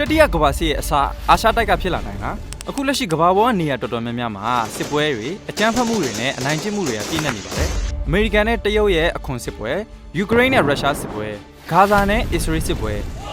တတိယကမ္ဘာစစ်ရဲ့အစအာရှတိုက်ကဖြစ်လာနိုင်တာအခုလက်ရှိကမ္ဘာပေါ်ကနေရာတော်တော်များများမှာစစ်ပွဲတွေအကြမ်းဖက်မှုတွေနဲ့အနိုင်ကျင့်မှုတွေကပြည့်နေနေပါတယ်အမေရိကန်နဲ့တရုတ်ရဲ့အခွန်စစ်ပွဲယူကရိန်းနဲ့ရုရှားစစ်ပွဲဂါဇာနဲ့အစ္စရေးစစ်ပွဲ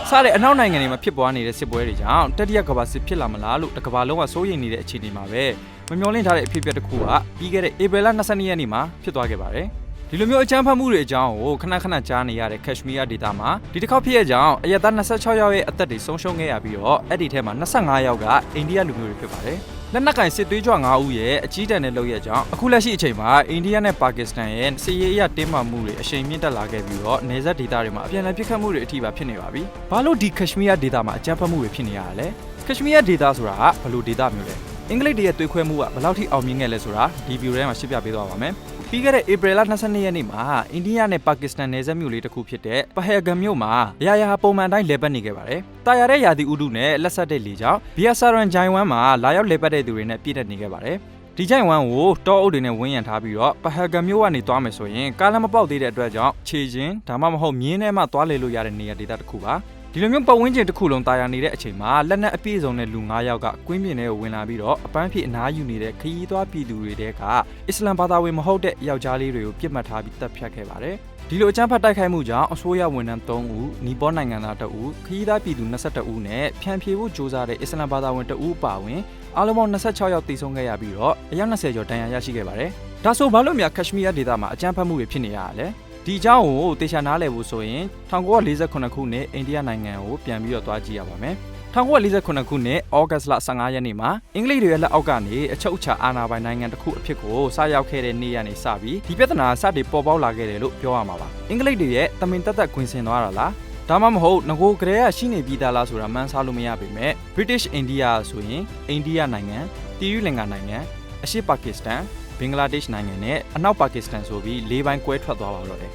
စတဲ့အနောက်နိုင်ငံတွေမှာဖြစ်ပွားနေတဲ့စစ်ပွဲတွေကြောင့်တတိယကမ္ဘာစစ်ဖြစ်လာမလားလို့တစ်ကမ္ဘာလုံးကစိုးရိမ်နေတဲ့အခြေအနေမှာပဲမမျှော်လင့်ထားတဲ့အဖြစ်အပျက်တစ်ခုကပြီးခဲ့တဲ့ဧပြီလ22ရက်နေ့မှာဖြစ်သွားခဲ့ပါတယ် ဒီလိုမျိုးအကြမ်းဖက်မှုတွေအကြောင်းကိုခဏခဏကြားနေရတဲ့ Kashmir ဒေသမှာဒီတစ်ခေါက်ဖြစ်ရကြောင်းအရက်သား26ယောက်ရဲ့အသက်တွေဆုံးရှုံးခဲ့ရပြီးတော့အဲ့ဒီထဲမှာ25ယောက်ကအိန္ဒိယလူမျိုးတွေဖြစ်ပါတယ်။လက်နက်ကင်စစ်သွေးကြွ9ဦးရဲ့အကြီးတန်းတဲ့လုပ်ရကြောင်းအခုလက်ရှိအချိန်မှာအိန္ဒိယနဲ့ပါကစ္စတန်ရဲ့စစ်ရေးအရတင်းမာမှုတွေအရှိန်မြင့်တက်လာခဲ့ပြီးတော့နေဆက်ဒေသတွေမှာအပြန်အလှန်ပစ်ခတ်မှုတွေအထိပါဖြစ်နေပါပြီ။ဘာလို့ဒီ Kashmir ဒေသမှာအကြမ်းဖက်မှုတွေဖြစ်နေရတာလဲ။ Kashmir ဒေသဆိုတာကဘယ်လိုဒေသမျိုးလဲ။အင်္ဂလိပ်တွေရဲ့သွေးခွဲမှုကဘယ်လောက်ထိအောင်မြင်ခဲ့လဲဆိုတာဒီဗီဒီယိုထဲမှာရှင်းပြပေးသွားပါမယ်။ ပြီးခဲ့တဲ့ဧပြီလ22ရက်နေ့မှာအိန္ဒိယနဲ့ပါကစ္စတန်နယ်စပ်မြို့လေးတစ်ခုဖြစ်တဲ့ပဟယ်ဂမ်မြို့မှာရရဟာပုံမှန်တိုင်းလဲပတ်နေခဲ့ပါတယ်။တာယာတဲ့ယာတီဥဒုနဲ့လက်ဆက်တဲ့လေကြောင့်ဘီယာဆာရန်ဂျိုင်ဝမ်မှာလာရောက်လဲပတ်တဲ့သူတွေနဲ့ပြည့်တက်နေခဲ့ပါတယ်။ဒီဂျိုင်ဝမ်ကိုတောအုပ်တွေနဲ့ဝန်းရံထားပြီးတော့ပဟယ်ဂမ်မြို့ကနေသွားမယ်ဆိုရင်ကားလမ်းမပေါက်သေးတဲ့အတွက်ကြောင့်ခြေချင်းဒါမှမဟုတ်မြင်းထဲမှာသွားလေလို့ရတဲ့နေရာဒေသတစ်ခုပါ။ ဒီလိုမျိုးပတ်ဝန်းကျင်တစ်ခုလုံးတာယာနေတဲ့အချိန်မှာလက်နက်အပြည့်စုံတဲ့လူ9ယောက်ကကွင်းပြင်ထဲကိုဝင်လာပြီးတော့အပန်းဖြေအနားယူနေတဲ့ခရီးသွားပြည်သူတွေတဲကအစ္စလမ်ဘာသာဝင်မဟုတ်တဲ့ယောက်ျားလေးတွေကိုပြစ်မှတ်ထားပြီးတပ်ဖြတ်ခဲ့ပါတယ်။ဒီလိုအကြမ်းဖက်တိုက်ခိုက်မှုကြောင့်အစိုးရဝန်ထမ်း3ဦး၊နီပေါနိုင်ငံသား2ဦး၊ခရီးသားပြည်သူ22ဦးနဲ့ဖြန့်ဖြေဖို့ကြိုးစားတဲ့အစ္စလမ်ဘာသာဝင်2ဦးပါဝင်အားလုံးပေါင်း26ယောက်သေဆုံးခဲ့ရပြီးတော့အယောက်20ကျော်ဒဏ်ရာရရှိခဲ့ပါတယ်။ဒါဆိုဘာလို့များကက်ရှမီးယားဒေသမှာအကြမ်းဖက်မှုတွေဖြစ်နေရတာလဲ။ ဒီအကြောင်းကိုတေချာနားလည်ဖို့ဆိုရင်1948ခုနှစ်အိန္ဒိယနိုင်ငံကိုပြန်ပြီးတော့သွားကြည့်ရပါမယ်1948ခုနှစ်ဩဂတ်စ်လ15ရက်နေ့မှာအင်္ဂလိပ်တွေရဲ့လက်အောက်ကနေအချုပ်အခြာအာဏာပိုင်နိုင်ငံတစ်ခုအဖြစ်ကိုစရောက်ခဲ့တဲ့နေ့ကနေစပြီးဒီပြဿနာစတင်ပေါ်ပေါက်လာခဲ့တယ်လို့ပြောရမှာပါအင်္ဂလိပ်တွေရဲ့တမင်တက်တက်ခွင်ဆင်သွားတာလားဒါမှမဟုတ်ငကိုကလေးကရှိနေပြီးသားလားဆိုတာမှန်းဆလို့မရပေမဲ့ British India ဆိုရင်အိန္ဒိယနိုင်ငံတီယူလင်္ကာနိုင်ငံအရှေ့ပါကစ္စတန်ဘ င်္ဂလားဒေ့ရှ်နိုင်ငံနဲ့အနောက်ပါကစ္စတန်ဆိုပြီးလေးပိုင်းကွဲထွက်သွားပါတော့တယ်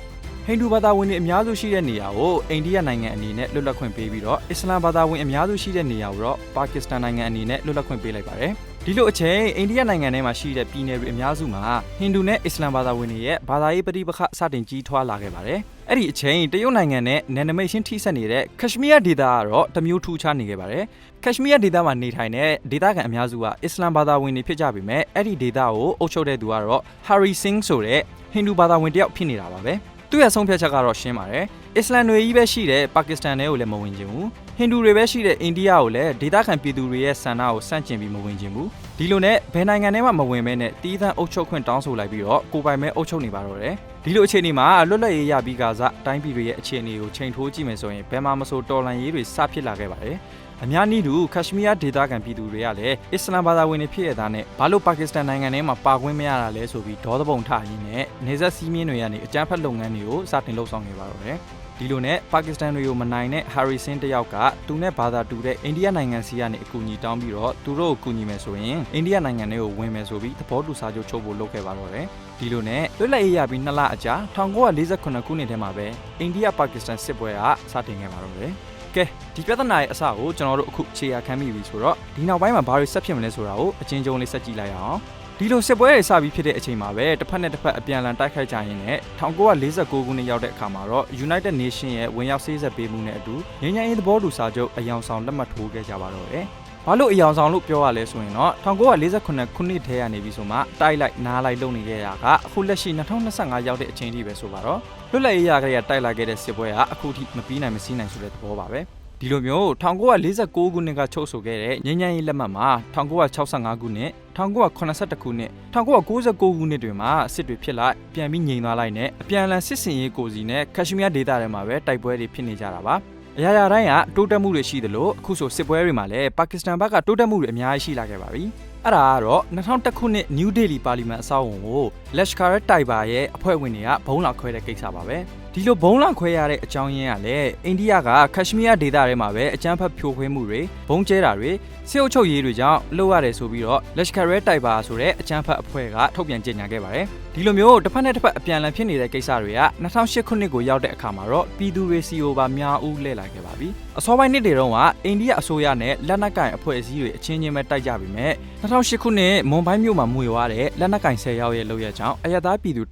ဟိန္ဒူဘာသာဝင်တွေအများစုရှိတဲ့နေရာကိုအိန္ဒိယနိုင်ငံအနေနဲ့လွတ်လပ်ခွင့်ပေးပြီးတော့အစ္စလာမ်ဘာသာဝင်အများစုရှိတဲ့နေရာကိုတော့ပါကစ္စတန်နိုင်ငံအနေနဲ့လွတ်လပ်ခွင့်ပေးလိုက်ပါတယ်။ ဒီလိုအချိန်အိန္ဒိယနိုင်ငံထဲမှာရှိတဲ့ပြည်နယ်တွေအများစုမှာဟိန္ဒူနဲ့အစ္စလာမ်ဘာသာဝင်တွေရဲ့ဘာသာရေးပဋိပက္ခစတင်ကြီးထွားလာခဲ့ပါတယ်။အဲ့ဒီအချိန်တရုတ်နိုင်ငံနဲ့နယ်နိမိတ်ချင်းထိစပ်နေတဲ့ကက်ရှမီးယားဒေသကတော့တမျိုးထူးခြားနေခဲ့ပါတယ်။ကက်ရှမီးယားဒေသမှာနေထိုင်တဲ့ဒေသခံအများစုကအစ္စလာမ်ဘာသာဝင်တွေဖြစ်ကြပေမဲ့အဲ့ဒီဒေသကိုအုပ်ချုပ်တဲ့သူကတော့ဟာရီဆင်းဆိုတဲ့ဟိန္ဒူဘာသာဝင်တယောက်ဖြစ်နေတာပါပဲ။သူ့ရဲ့ဆုံးဖြတ်ချက်ကတော့ရှင်းပါတယ်အစ္စလမ်တွေကြီးပဲရှိတဲ့ပါကစ္စတန်တွေကိုလည်းမဝင်ချင်ဘူး ဟိန္ဒူတွေပဲရှိတဲ့အိန္ဒိယကိုလည်းဒေသခံပြည်သူတွေရဲ့ဆန္ဒကိုစန့်ကျင်ပြီးမဝင်ချင်ဘူးဒီလိုနဲ့ဘယ်နိုင်ငံထဲမှမဝင်ဘဲနဲ့တီးသန့်အုပ်ချုပ်ခွင့်တောင်းဆိုလိုက်ပြီးတော့ကိုပိုင်မဲအုပ်ချုပ်နေပါတော့တယ်ဒီလိုအခြေအနေမှာလွတ်လပ်ရေးရပြီးကစားတိုင်းပြည်တွေရဲ့အခြေအနေကိုချိန်ထိုးကြည့်မယ်ဆိုရင်ဘယ်မှာမဆိုတော်လန်ရေးတွေစဖြစ်လာခဲ့ပါတယ်အများနည်းတူကက်ရှမီးယားဒေသခံပြည်သူတွေကလည်းအစ္စလာမ်ဘာသာဝင်တွေဖြစ်ရတာနဲ့ဘာလို့ပါကစ္စတန်နိုင်ငံထဲမှာပါခွင့်မရတာလဲဆိုပြီးဒေါသပုံထရင်းနဲ့နေဆက်စီးမြင့်တွေကနေအကြမ်းဖက်လုပ်ငန်းတွေကိုစတင်လှုပ်ဆောင်နေပါတော့တယ် ဒီလိုနဲ့ပါကစ္စတန်တွေကိုမနိုင်တဲ့ဟာရီဆင်းတယောက်ကသူနဲ့ဘာသာတူတဲ့အိန္ဒိယနိုင်ငံစီကနေအကူအညီတောင်းပြီးတော့သူတို့ကိုကူညီမယ်ဆိုရင်အိန္ဒိယနိုင်ငံတွေကိုဝင်မယ်ဆိုပြီးသဘောတူစာချုပ်ချုပ်ဖို့လုပ်ခဲ့ပါတော့တယ်ဒီလိုနဲ့လွတ်လပ်ရေးရပြီးနှစ်လအကြာ1948ခုနှစ်ထဲမှာပဲအိန္ဒိယပါကစ္စတန်စစ်ပွဲကစတင်ခဲ့ပါတော့တယ်ကဲဒီပြဿနာရဲ့အစကိုကျွန်တော်တို့အခုခြေရာခံမိပြီဆိုတော့ဒီနောက်ပိုင်းမှာဘာတွေဆက်ဖြစ်မလဲဆိုတာကိုအချင်းချင်းလေးဆက်ကြည့်လိုက်အောင် ဒီလိုစစ်ပွဲတွေစပြီးဖြစ်တဲ့အချိန်မှာပဲတစ်ဖက်နဲ့တစ်ဖက်အပြန်အလှန်တိုက်ခိုက်ကြရင်းနဲ့1949ခုနှစ်ရောက်တဲ့အခါမှာတော့ United Nation ရဲ့ဝင်ရောက်ဆေးဆက်ပေးမှုနဲ့အတူငြိမ်းချမ်းရေးသဘောတူစာချုပ်အယောင်ဆောင်လက်မှတ်ထိုးခဲ့ကြပါတော့တယ်။ဘာလို့အယောင်ဆောင်လို့ပြောရလဲဆိုရင်တော့1948ခုနှစ်ထဲကနေပြီးဆိုမှတိုက်လိုက်နားလိုက်လုပ်နေခဲ့ရကအခုလက်ရှိ2025ရောက်တဲ့အချိန်ထိပဲဆိုပါတော့လွတ်လပ်ရေးရခဲ့ရတိုက်လာခဲ့တဲ့စစ်ပွဲကအခုထိမပြီးနိုင်မစည်းနိုင်ဆိုတဲ့သဘောပါပဲ။ ဒီလိုမျိုး1949ခုနှစ်ကချုပ်ဆိုခဲ့တဲ့ငញ្ញမ်းရေးလက်မှတ်မှာ1965ခုနှစ်1982ခုနှစ်1999ခုနှစ်တွေမှာစစ်တွေဖြစ်လိုက်ပြန်ပြီးငြိမ်သွားလိုက်နဲ့အပြန်အလှန်စစ်စင်ရေးကိုစီနဲ့ကက်ရှမီးယားဒေသထဲမှာပဲတိုက်ပွဲတွေဖြစ်နေကြတာပါအရာရာတိုင်းကတိုးတက်မှုတွေရှိသလိုအခုဆိုစစ်ပွဲတွေမှာလည်းပါကစ္စတန်ဘက်ကတိုးတက်မှုတွေအများကြီးရှိလာခဲ့ပါပြီအဲ့ဒါကတော့2001ခုနှစ် New Delhi ပါလီမန်အဆောက်အုံကို Lashkar Taiba ရဲ့အဖွဲ့ဝင်တွေကဘုံလာခွဲတဲ့ကိစ္စပါပဲ ဒီလိုဘုံလာခွဲရတဲ့အကြောင်းရင်းကလည်းအိန္ဒိယကကက်ရှမီးယားဒေသထဲမှာပဲအကြမ်းဖက်ဖြိုခွင်းမှုတွေဘုံကျဲတာတွေစစ်အုပ်ချုပ်ရေးတွေကြောင့်လှုပ်ရတယ်ဆိုပြီးတော့ Lashkar Taiba ဆိုတဲ့အကြမ်းဖက်အဖွဲ့ကထုတ်ပြန်ကြေညာခဲ့ပါတယ် ဒီဒီလိုမျိုးတစ်ဖက်နဲ့တစ်ဖက်အပြန်အလှန်ဖြစ်နေတဲ့ကိစ္စတွေက2008ခုနှစ်ကိုရောက်တဲ့အခါမှာတော့ပြည်သူတွေစီအိုပါများဦးလှည့်လာခဲ့ပါပြီအစောပိုင်းနှစ်တွေတုန်းကအိန္ဒိယအစိုးရနဲ့လက်နက်ကင်အဖွဲ့အစည်းတွေအချင်းချင်းပဲတိုက်ကြပြီမဲ့2008ခုနှစ်မွန်ဘိုင်းမြို့မှာမွေသွားတဲ့လက်နက်ကင်10ယောက်ရဲ့လုပ်ရကြောင်းအရသာပြည်သူ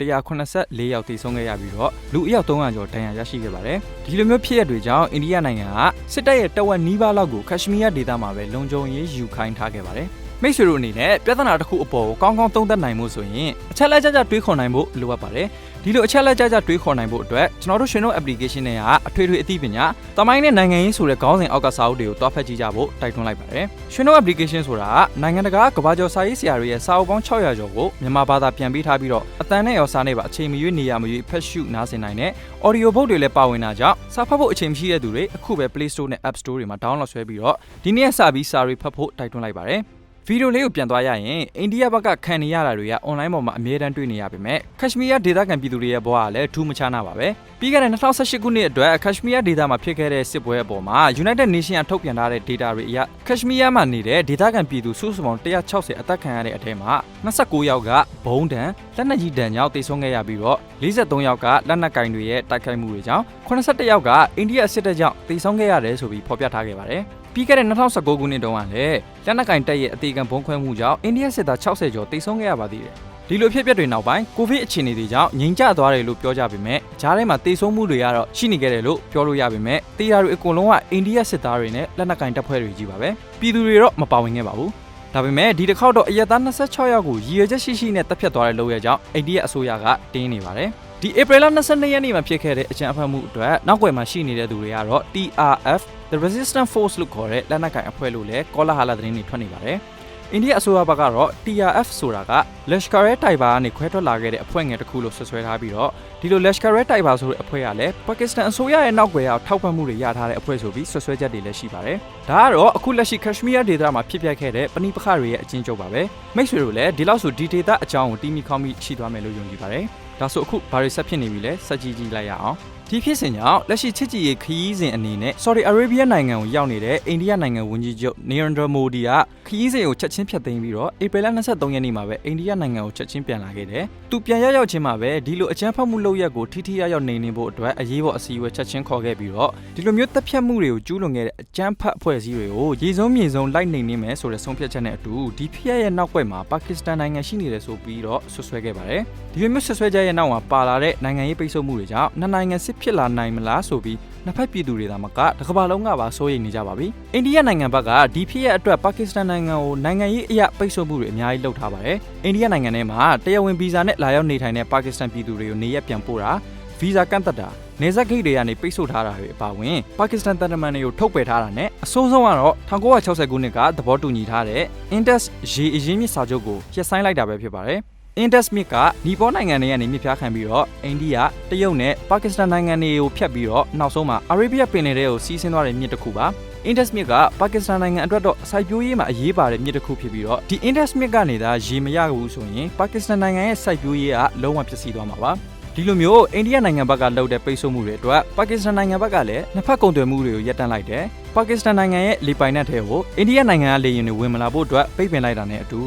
184ယောက်တည်ဆုံးခဲ့ရပြီးတော့လူအယောက်300ကျော်ဒဏ်ရာရရှိခဲ့ပါတယ်ဒီလိုမျိုးဖြစ်ရတွေကြောင့်အိန္ဒိယနိုင်ငံကစစ်တပ်ရဲ့တဝက်နီးပါးလောက်ကိုကက်ရှမီးယားဒေသမှာပဲလုံခြုံရေးယူခိုင်းထားခဲ့ပါတယ် မိတ်ဆွေတို့အနေနဲ့ပြဿနာတစ်ခုအပေါ်ကိုကောင်းကောင်းသုံးသပ်နိုင်မှုဆိုရင်အချက်လက်ကြကြတွေးခေါ်နိုင်ဖို့လိုအပ်ပါတယ်ဒီလိုအချက်လက်ကြကြတွေးခေါ်နိုင်ဖို့အတွက်ကျွန်တော်တို့ရှင်တို့ application တွေကအထွေထွေအသိပညာတမိုင်းနဲ့နိုင်ငံရေးဆိုတဲ့ခေါင်းစဉ်အောက်ကစာအုပ်တွေကိုတွားဖတ်ကြည့်ကြဖို့တိုက်တွန်းလိုက်ပါတယ်ရှင်တို့ application ဆိုတာကနိုင်ငံတကာကဘာကျော်စာရေးဆရာတွေရဲ့စာအုပ်ပေါင်း600ကျော်ကိုမြန်မာဘာသာပြန်ပေးထားပြီးတော့အတန်နဲ့ရောစာနဲ့ပါအချိန်မရွေးနေရမရွေးဖတ်ရှုနားဆင်နိုင်တဲ့ audio book တွေလည်းပါဝင်တာကြောင့်စာဖတ်ဖို့အချိန်မရှိတဲ့သူတွေအခုပဲ Play Store နဲ့ App Store တွေမှာ download ဆွဲပြီးတော့ဒီနေ့စပြီးစာတွေဖတ်ဖို့တိုက်တွန်းလိုက်ပါတယ် ဗီဒီယိုလေးကိုပြန်သွားရရင်အိန္ဒိယဘက်ကခံနေရတာတွေက online ပေါ်မှာအမြဲတမ်းတွေ့နေရပါမယ်။ကက်ရှမီးယားဒေသခံပြည်သူတွေရဲ့ဘဝကလည်းထူးမခြားနာပါပဲ။ပြီးခဲ့တဲ့2018ခုနှစ်အတွက်ကက်ရှမီးယားဒေသမှာဖြစ်ခဲ့တဲ့စစ်ပွဲအပေါ်မှာ United Nations ကထုတ်ပြန်ထားတဲ့ data တွေအရကက်ရှမီးယားမှာနေတဲ့ဒေသခံပြည်သူစုစုပေါင်း160အသက်ခံရတဲ့အထဲမှာ29ယောက်ကဘုံတံလက်နက်ကြီးတံကြောင့်တိတ်ဆုံးခဲ့ရပြီးတော့43ယောက်ကလက်နက်ကင်တွေရဲ့တိုက်ခိုက်မှုတွေကြောင့်81ယောက်ကအိန္ဒိယစစ်တပ်ကြောင့်တိတ်ဆုံးခဲ့ရတယ်ဆိုပြီးဖော်ပြထားခဲ့ပါတယ်။ ပြီးခဲ့တဲ့2019ခုနှစ်တုန်းကလည်းလက်နက်ကင်တပ်ရဲ့အသေးခံဘုံခွဲမှုကြောင့်အိန္ဒိယစစ်သား60ကျော်တိတ်ဆုံးခဲ့ရပါသေးတယ်။ဒီလိုဖြစ်ပျက်တွေနောက်ပိုင်းကိုဗစ်အခြေအနေတွေကြောင့်ငြိမ်ကျသွားတယ်လို့ပြောကြပေမဲ့ဂျားထဲမှာတိတ်ဆုံးမှုတွေကတော့ရှိနေခဲ့တယ်လို့ပြောလို့ရပေမဲ့တေးရာတွေအကုန်လုံးကအိန္ဒိယစစ်သားတွေနဲ့လက်နက်ကင်တပ်ဖွဲ့တွေကြီးပါပဲ။ပြည်သူတွေတော့မပါဝင်ခဲ့ပါဘူး။ဒါပေမဲ့ဒီတစ်ခေါက်တော့အရက်သား26ယောက်ကိုရည်ရွယ်ချက်ရှိရှိနဲ့တပ်ဖြတ်သွားတဲ့လုပ်ရကြောင်းအိန္ဒိယအစိုးရကတင်းနေပါတယ်။ ဒီဧပြီလ22ရက်နေ့မှာဖြစ်ခဲ့တဲ့အကြမ်းအဖက်မှုအတွက်နောက်ွယ်မှာရှိနေတဲ့သူတွေကတော့ TRF The Resistance Force လို့ခေါ်တဲ့လက်နက်ကိုင်အဖွဲ့လို့လည်းကောလာဟာလာသတင်းတွေထွက်နေပါတယ်။အိန္ဒိယအစိုးရဘက်ကတော့ TRF ဆိုတာက Lashkar-e-Taiba ကနေခွဲထွက်လာခဲ့တဲ့အဖွဲ့ငယ်တစ်ခုလို့ဆွဆွဲထားပြီးတော့ဒီလို Lashkar-e-Taiba ဆိုတဲ့အဖွဲ့ကလည်းပါကစ္စတန်အစိုးရရဲ့နောက်ွယ်ရောက်ထောက်ပံ့မှုတွေရထားတဲ့အဖွဲ့ဆိုပြီးဆွဆွဲချက်တွေလည်းရှိပါတယ်။ဒါကတော့အခုလက်ရှိ Kashmir ဒေသမှာဖြစ်ပျက်ခဲ့တဲ့ပဏိပခတွေရဲ့အချင်းချုပ်ပါပဲ။မိတ်ဆွေတို့လည်းဒီလောက်ဆိုဒီဒေသအကြောင်းကိုတီးမိခေါင်းမိရှိသွားမယ်လို့ယုံကြည်ပါတယ်။ ဒါဆိုအခုဘာတွေဆက်ဖြစ်နေပြီလဲစက်ကြည့်ကြည့်လိုက်ရအောင် ဒီဖြစ်စဉ်ကြောင့်လက်ရှိချစ်ကြည်ရေးခရီးစဉ်အနေနဲ့ Saudi Arabia နိုင်ငံကိုရောက်နေတဲ့အိန္ဒိယနိုင်ငံဝန်ကြီးချုပ် Narendra Modi ကခရီးစဉ်ကိုချက်ချင်းဖျက်သိမ်းပြီးတော့ဧပြီလ23ရက်နေ့မှာပဲအိန္ဒိယနိုင်ငံကိုချက်ချင်းပြန်လာခဲ့တယ်။သူပြန်ရောက်ရောက်ချင်းမှာပဲဒီလိုအကြမ်းဖက်မှုလုပ်ရက်ကိုထိထိရောက်ရောက်နေနေဖို့အတွက်အရေးပေါ်အစည်းအဝေးချက်ချင်းခေါ်ခဲ့ပြီးတော့ဒီလိုမျိုးတပ်ဖြတ်မှုတွေကိုကျူးလွန်ခဲ့တဲ့အကြမ်းဖက်အဖွဲ့အစည်းတွေကိုရေစုံမြေစုံလိုက်နေနေမယ်ဆိုတဲ့ဆုံးဖြတ်ချက်နဲ့အတူဒီဖြစ်ရရဲ့နောက်ွယ်မှာပါကစ္စတန်နိုင်ငံရှိနေတယ်ဆိုပြီးတော့ဆွဆွဲခဲ့ပါတယ်။ဒီလိုမျိုးဆွဆွဲကြရဲ့နောက်မှာပါလာတဲ့နိုင်ငံရေးပိတ်ဆို့မှုတွေကြောင့်နှစ်နိုင်ငံစစ်ဖြစ်လာနိုင်မလားဆိုပြီးနှစ်ဖက်ပြည်သူတွေသာမကတစ်ကမ္ဘာလုံးကပါစိုးရိမ်နေကြပါပြီ။အိန္ဒိယနိုင်ငံဘက်ကဒီဖြစ်ရအတွက်ပါကစ္စတန်နိုင်ငံကိုနိုင်ငံရေးအရာပိတ်ဆို့မှုတွေအများကြီးလုပ်ထားပါတယ်။အိန္ဒိယနိုင်ငံထဲမှာတရားဝင်ဗီဇာနဲ့လာရောက်နေထိုင်တဲ့ပါကစ္စတန်ပြည်သူတွေကိုနေရက်ပြန်ပို့တာဗီဇာကန့်သက်တာနေဆက်ဂိတ်တွေကနေပိတ်ဆို့ထားတာတွေအပါအဝင်ပါကစ္စတန်တန်တမန်တွေကိုထုတ်ပယ်ထားတာနဲ့အဆိုးဆုံးကတော့1960ခုနှစ်ကသဘောတူညီထားတဲ့ Indus ရေအရင်းမြစ်စာချုပ်ကိုရပ်ဆိုင်းလိုက်တာပဲဖြစ်ပါတယ်။ Indus မြစ်ကနီပေါနိုင်ငံတွေကနေမြစ်ဖျားခံပြီးတော့အိန္ဒိယတရုတ်နဲ့ပါကစ္စတန်နိုင်ငံတွေကိုဖျက်ပြီးတော့နောက်ဆုံးမှာအာရေဗျပင်လယ်ထဲကိုစီးဆင်းသွားတဲ့မြစ်တစ်ခုပါ Indus မြစ်ကပါကစ္စတန်နိုင်ငံအတွက်တော့စိုက်ပျိုးရေးမှာအရေးပါတဲ့မြစ်တစ်ခုဖြစ်ပြီးတော့ဒီ Indus မြစ်ကနေသာရေမရဘူးဆိုရင်ပါကစ္စတန်နိုင်ငံရဲ့စိုက်ပျိုးရေးကလုံးဝပျက်စီးသွားမှာပါဒီလိုမျိုးအိန္ဒိယနိုင်ငံဘက်ကလှုပ်တဲ့ပိတ်ဆို့မှုတွေအတွက်ပါကစ္စတန်နိုင်ငံဘက်ကလည်းနှစ်ဖက်ကုန်သွယ်မှုတွေကိုရပ်တန့်လိုက်တယ်ပါကစ္စတန်နိုင်ငံရဲ့လေပိုင်နက်ထဲကိုအိန္ဒိယနိုင်ငံကလေယာဉ်တွေဝင်မလာဖို့အတွက်ပိတ်ပင်လိုက်တာနဲ့အတူ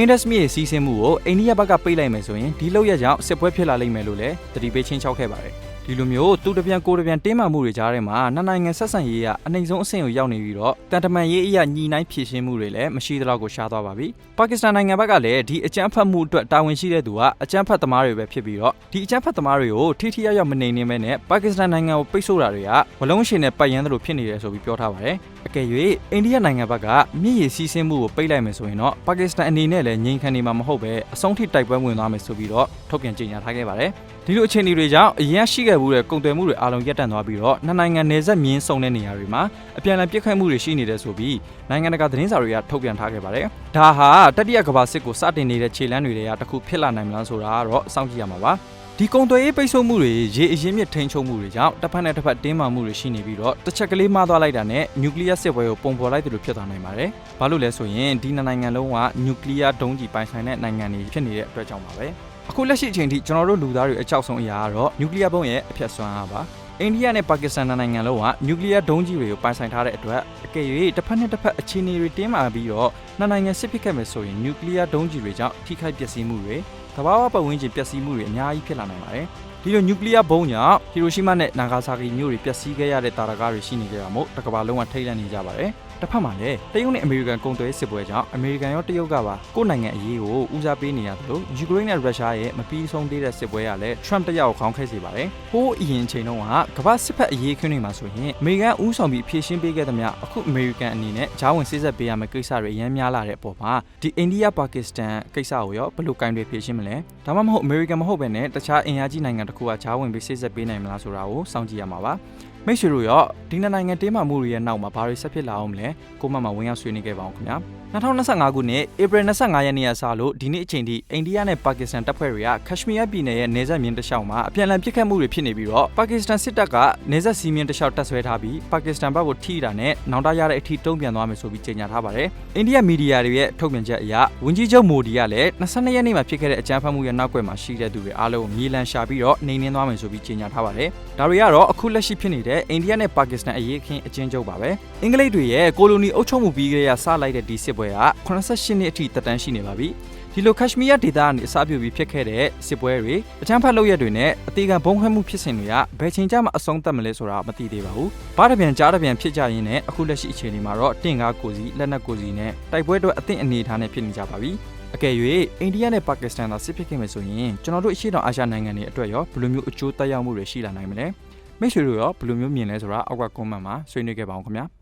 industry ရဲ့စီးဆင်းမှုကိုအိန္ဒိယဘက်ကပိတ်လိုက်မယ်ဆိုရင်ဒီလောက်ရကြောင့်စစ်ပွဲဖြစ်လာလိမ့်မယ်လို့လည်းသတိပေးချင်းချောက်ခဲ့ပါတယ် ဒီလိုမျိုးသူတပြန်ကိုတပြန်တင်းမာမှုတွေကြားထဲမှာနှစ်နိုင်ငံဆက်ဆံရေးကအနိုင်ဆုံးအဆင့်ကိုရောက်နေပြီးတော့တန်တမန်ရေးအရာညီနိုင်ဖြည့်ရှင်းမှုတွေလည်းမရှိသလောက်ကိုရှားသွားပါပြီပါကစ္စတန်နိုင်ငံဘက်ကလည်းဒီအကြမ်းဖက်မှုအတွက်တာဝန်ရှိတဲ့သူကအကြမ်းဖက်သမားတွေပဲဖြစ်ပြီးတော့ဒီအကြမ်းဖက်သမားတွေကိုထိထိရောက်ရောက်မနေနေမဲနဲ့ပါကစ္စတန်နိုင်ငံကိုပိတ်ဆို့တာတွေကဝလုံးရှင်နဲ့ပတ်ရမ်းသလိုဖြစ်နေတယ်ဆိုပြီးပြောထားပါတယ်အကယ်၍အိန္ဒိယနိုင်ငံဘက်ကမြစ်ရည်စီးဆင်းမှုကိုပိတ်လိုက်မယ်ဆိုရင်တော့ပါကစ္စတန်အနေနဲ့လည်းငြိမ်ခံနေမှာမဟုတ်ပဲအဆုံးထိတိုက်ပွဲဝင်သွားမယ်ဆိုပြီးတော့ထုတ်ပြန်ကြေညာထားခဲ့ပါတယ်ဒီလိုအခြေအနေတွေကြောင့်အရင်ရှိခဲ့မှုတဲ့ကုန်သွယ်မှုတွေအားလုံးရပ်တန့်သွားပြီးတော့နှစ်နိုင်ငံနယ်စပ်မြင်းစုံတဲ့နေရာတွေမှာအပြန်အလှန်ပြစ်ခတ်မှုတွေရှိနေတယ်ဆိုပြီးနိုင်ငံတကာသတင်းစာတွေကထုတ်ပြန်ထားခဲ့ပါတယ်။ဒါဟာတတိယကမ္ဘာစစ်ကိုစတင်နေတဲ့ခြေလှမ်းတွေကတစ်ခုဖြစ်လာနိုင်မလားဆိုတာကတော့စောင့်ကြည့်ရမှာပါ။ဒီကုံသွေးရေးပိတ်ဆို့မှုတွေရေအရင်မြစ်ထိန်ချုပ်မှုတွေကြောင့်တစ်ဖက်နဲ့တစ်ဖက်တင်းမာမှုတွေရှိနေပြီးတော့တစ်ချက်ကလေးမှားသွားလိုက်တာနဲ့နျူကလ িয়ার စစ်ပွဲကိုပုံဖော်လိုက်တယ်လို့ဖြစ်သွားနိုင်ပါတယ်။ဘာလို့လဲဆိုရင်ဒီနှစ်နိုင်ငံလုံးကနျူကလ িয়ার ဒုံးကျည်ပိုင်ဆိုင်တဲ့နိုင်ငံတွေဖြစ်နေတဲ့အတွက်ကြောင့်ပါပဲ။ အခုလက်ရှိအချိန်ထိကျွန်တော်တို့လူသားတွေအကြောက်ဆုံးအရာကတော့နျူကလ িয়ার ဘုံရဲ့အဖျက်စွမ်းအားပါ အိန္ဒိယနဲ့ပါကစ္စတန်နိုင်ငံလုံးကနျူကလ িয়ার ဒုံးကြီးတွေကိုပိုင်ဆိုင်ထားတဲ့အတွက်အကယ်၍တစ်ဖက်နဲ့တစ်ဖက်အခြေအနေတွေတင်းမာပြီးတော့နှစ်နိုင်ငံစစ်ဖြစ်ခဲ့မယ်ဆိုရင်နျူကလ িয়ার ဒုံးကြီးတွေကြောင့်ထိခိုက်ပျက်စီးမှုတွေသဘာဝပတ်ဝန်းကျင်ပျက်စီးမှုတွေအများကြီးဖြစ်လာနိုင်ပါတယ်ဒီလိုနျူကလ িয়ার ဘုံကြောင့်ဟီရိုရှီမာနဲ့နာဂါဆာကီမြို့တွေပျက်စီးခဲ့ရတဲ့တာရကတွေရှိနေကြတာမို့တစ်ကမ္ဘာလုံးကထိတ်လန့်နေကြပါတယ် တစ်ဖက်မှာလည်းတရုတ်နဲ့အမေရိကန်ကုန်သွယ်ရေးစစ်ပွဲကြောင့်အမေရိကန်ရောတရုတ်ကပါကိုယ့်နိုင်ငံအရေးကိုဦးစားပေးနေရတယ်လို့ယူကရိန်းနဲ့ရုရှားရဲ့မပြီးဆုံးသေးတဲ့စစ်ပွဲကလည်း Trump တယောက်ခေါင်းခဲစေပါတယ်။ဟိုးအရင်ချိန်တုန်းကကမ္ဘာစစ်ဖက်အရေးခင်းနေမှာဆိုရင်အမေရိကန်ဦးဆောင်ပြီးဖြည့်ရှင်းပေးခဲ့သမျှအခုအမေရိကန်အနေနဲ့ဂျားဝင်စစ်ဆက်ပေးရမယ့်ကိစ္စတွေအများများလာတဲ့အပေါ်မှာဒီအိန္ဒိယပါကစ္စတန်ကိစ္စကိုရောဘယ်လိုကင်တွေဖြည့်ရှင်းမလဲ။ဒါမှမဟုတ်အမေရိကန်မဟုတ်ဘဲနဲ့တခြားအင်အားကြီးနိုင်ငံတစ်ခုကဂျားဝင်ပြီးစစ်ဆက်ပေးနိုင်မလားဆိုတာကိုစောင့်ကြည့်ရမှာပါ။ မိတ်ဆွေတို့ရောဒီနှစ်နိုင်ငံတင်းမာမှုတွေရဲ့နောက်မှာဘာတွေဆက်ဖြစ်လာအောင်မလဲကိုမမဝင်ရောက်ဆွေးနွေးခဲ့ပါအောင်ခင်ဗျာ 2025ခုနှစ်ဧပြီ25ရက်နေ့ကစလို့ဒီနေ့အချိန်ထိအိန္ဒိယနဲ့ပါကစ္စတန်တပ်ဖွဲ့တွေကကက်ရှမီးယားပြည်နယ်ရဲ့နေဆက်မြင်းတစ်လျှောက်မှာအပြန်အလှန်ပစ်ခတ်မှုတွေဖြစ်နေပြီးတော့ပါကစ္စတန်စစ်တပ်ကနေဆက်စီးမြင်းတစ်လျှောက်တပ်ဆွဲထားပြီးပါကစ္စတန်ဘက်ကိုထိတာနဲ့နောင်တရတဲ့အထိတုံ့ပြန်သွားမယ်ဆိုပြီးကြေညာထားပါတယ်အိန္ဒိယမီဒီယာတွေရဲ့ထုတ်ပြန်ချက်အရဝန်ကြီးချုပ်မိုဒီကလည်း22ရက်နေ့မှာဖြစ်ခဲ့တဲ့အကြမ်းဖက်မှုရဲ့နောက်ကွယ်မှာရှိတဲ့သူတွေအားလုံးကိုမြေလံရှာပြီးတော့နှိမ်နင်းသွားမယ်ဆိုပြီးကြေညာထားပါတယ်ဒါတွေကတော့အခုလက်ရှိဖြစ်နေတဲ့အိန္ဒိယနဲ့ပါကစ္စတန်အရေးအခင်းအကျဉ်းချုပ်ပါပဲအင်္ဂလိပ်တွေရဲ့ကိုလိုနီအုပ်ချုပ်မှုပြီးကြရစလိုက်တဲ့ဒီစစ်ပွဲက88နှစ်အထိတက်တန်းရှိနေပါပြီဒီလိုကက်ရှမီးယားဒေသကနေအစပြုပြီးဖြစ်ခဲ့တဲ့စစ်ပွဲတွေအကြမ်းဖက်လုပ်ရက်တွေနဲ့အသေးကံဘုံခွဲမှုဖြစ်စဉ်တွေကဘယ်ချိန်ကျမှအဆုံးသတ်မလဲဆိုတာမသိသေးပါဘူး။ဘားတပြန်ကြားတပြန်ဖြစ်ကြရင်းနဲ့အခုလက်ရှိအခြေအနေမှာတော့တင့်ကားကိုစီလက်နက်ကိုစီနဲ့တိုက်ပွဲအတွက်အသင့်အနေအထားနဲ့ဖြစ်နေကြပါပြီ။အကယ်၍အိန္ဒိယနဲ့ပါကစ္စတန်သာစစ်ဖြစ်ခဲ့မယ်ဆိုရင်ကျွန်တော်တို့အရှေ့တောင်အာရှနိုင်ငံတွေအတွက်ရောဘယ်လိုမျိုးအကျိုးသက်ရောက်မှုတွေရှိလာနိုင်မလဲ။မိတ်ဆွေတို့ရောဘယ်လိုမျိုးမြင်လဲဆိုတာအောက်က comment မှာဆွေးနွေးခဲ့ပါအောင်ခင်ဗျာ။